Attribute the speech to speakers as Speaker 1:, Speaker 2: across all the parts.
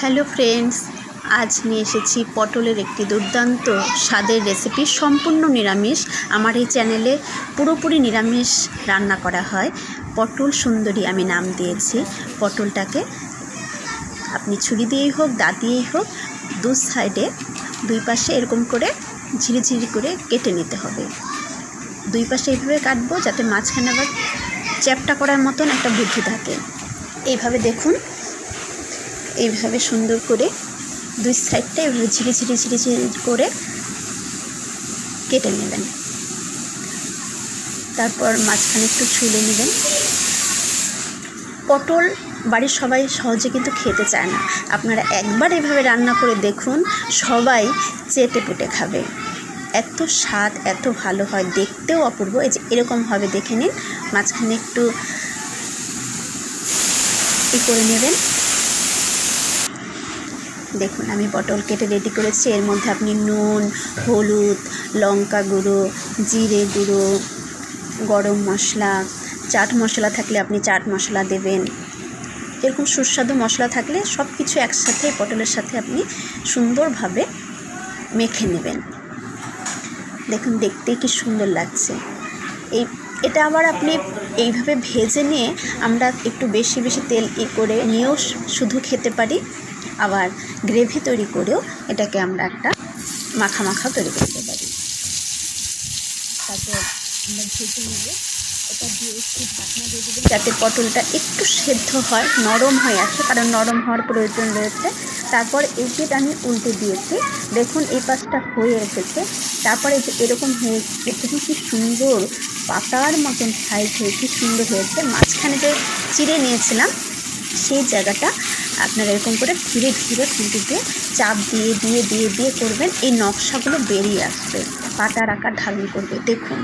Speaker 1: Hello friends, আজ নিয়ে এসেছি পটলের একটি দুর্দান্ত স্বাদের রেসিপি সম্পূর্ণ নিরামিষ। আমার এই চ্যানেলে পুরোপুরি নিরামিষ রান্না করা হয়। পটল সুন্দরী আমি নাম দিয়েছি। পটলটাকে আপনি ছুরি দিয়েই হোক দাঁত দিয়েই হোক, দু সাইডে দুই পাশে এরকম করে ঝিরিঝিরি করে কেটে নিতে হবে। দুই পাশে এইভাবে কাটবো যাতে মাঝখানে আবার চ্যাপটা করার মতন একটা বুদ্ধি থাকে। এইভাবে দেখুন এইভাবে সুন্দর করে দুই সাইডটা এভাবে ঝিরি ঝিরি ঝিরি ঝিরি করে কেটে নেবেন। তারপর মাঝখানে একটু ছুলে নেবেন। পটল বাড়ির সবাই সহজে কিন্তু খেতে চায় না। আপনারা একবার এভাবে রান্না করে দেখুন, সবাই চেটে পুটে খাবে। এত স্বাদ, এত ভালো হয়, দেখতেও অপূর্ব। এই যে এরকম হবে, দেখে নিন। মাঝখানে একটু ই করে নেবেন। দেখুন, আমি পটল কেটে রেডি করেছি। এর মধ্যে আপনি নুন, হলুদ, লঙ্কা গুঁড়ো, জিরে গুঁড়ো, গরম মশলা, চাট মশলা থাকলে আপনি চাট মশলা দেবেন। এরকম সুস্বাদু মশলা থাকলে সব কিছু একসাথে পটলের সাথে আপনি সুন্দরভাবে মেখে নেবেন। দেখুন, দেখতে কি সুন্দর লাগছে। এই, এটা আবার আপনি এইভাবে ভেজে নিয়ে আমরা একটু বেশি বেশি তেল ই করে নিয়েও শুধু খেতে পারি। আবার গ্রেভি তৈরি করেও এটাকে আমরা একটা মাখা মাখা তৈরি করতে পারি। তারপর আমরা ভেজে নেব। এটা দিয়ে একটু ঢাকনা দিয়ে দেবেন যাতে পটলটা একটু সেদ্ধ হয়, নরম হয়ে আসে, কারণ নরম হওয়ার প্রয়োজন রয়েছে। তারপর এই যে আমি উল্টে দিয়েছি, দেখুন এই পাশটা হয়ে এসেছে। তারপরে যে এরকম হয়ে দেখুন কি সুন্দর পাতার মতন সাইজ হয়ে কি সুন্দর হয়েছে। মাঝখানে যে চিড়ে নিয়েছিলাম, সেই জায়গাটা আপনারা এরকম করে ধীরে ধীরে খুঁটি দিয়ে চাপ দিয়ে দিয়ে দিয়ে দিয়ে করবেন, এই নকশাগুলো বেরিয়ে আসবে। পাতার আকার ধারণ করবে। দেখুন,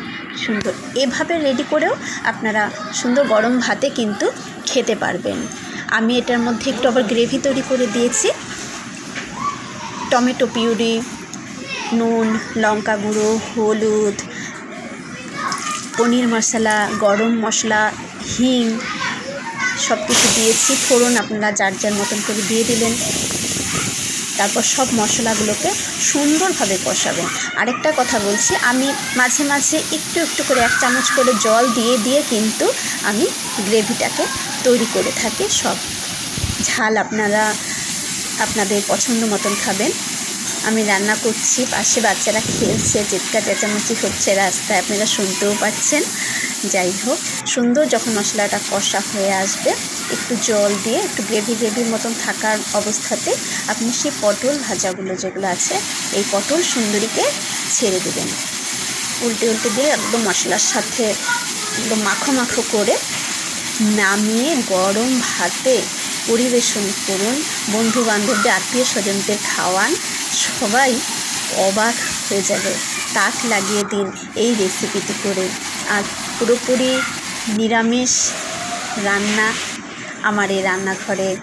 Speaker 1: সুন্দর। এভাবে রেডি করেও আপনারা সুন্দর গরম ভাতে কিন্তু খেতে পারবেন। আমি এটার মধ্যে একটু আবার গ্রেভি তৈরি করে দিয়েছি। টমেটো পিউরি, নুন, লঙ্কা গুঁড়ো, হলুদ, পনির মশলা, গরম মশলা, হিং সব কিছু দিয়েছি, ফোড়ন আপনারা যার যার মতন করে দিয়ে দিলেন। তারপর সব মশলাগুলোকে সুন্দরভাবে কষাবেন। আরেকটা কথা বলছি, আমি মাঝে মাঝে একটু একটু করে এক চামচ করে জল দিয়ে দিয়ে কিন্তু আমি গ্রেভিটাকে তৈরি করে থাকি। সব ঝাল আপনারা, আপনাদের পছন্দ মতন খাবেন। আমি রান্না করছি, পাশে বাচ্চারা খেলছে চিৎকার চেঁচামেচি হচ্ছে রাস্তায়, আপনারা শুনতেও পাচ্ছেন। যাই হোক, সুন্দর যখন মশলাটা কষা হয়ে আসবে, একটু জল দিয়ে, একটু গ্রেভি গ্রেভির মতন থাকার অবস্থাতে আপনি সেই পটল ভাজাগুলো যেগুলো আছে, এই পটল সুন্দরীকে ছেড়ে দেবেন। উল্টে উল্টে দিয়ে একদম মশলার সাথে একদম মাখো মাখো করে নামিয়ে গরম ভাতে পরিবেশন করুন। বন্ধু বান্ধবদের আত্মীয় স্বজনদের খাওয়ান। সবাই অবাক হয়ে যাবে। তাক লাগিয়ে দিন এই রেসিপিটি করে। আর পুরোপুরি নিরামিষ রান্না আমার এই রান্নাঘরে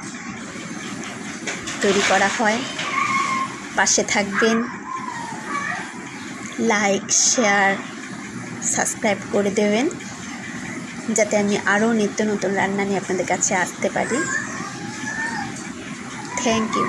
Speaker 1: তৈরি করা হয়। পাশে থাকবেন। লাইক শেয়ার সাবস্ক্রাইব করে দেবেন। যাতে আমি আরও নিত্য নতুন রান্না নিয়ে আপনাদের কাছে আসতে পারি। Thank you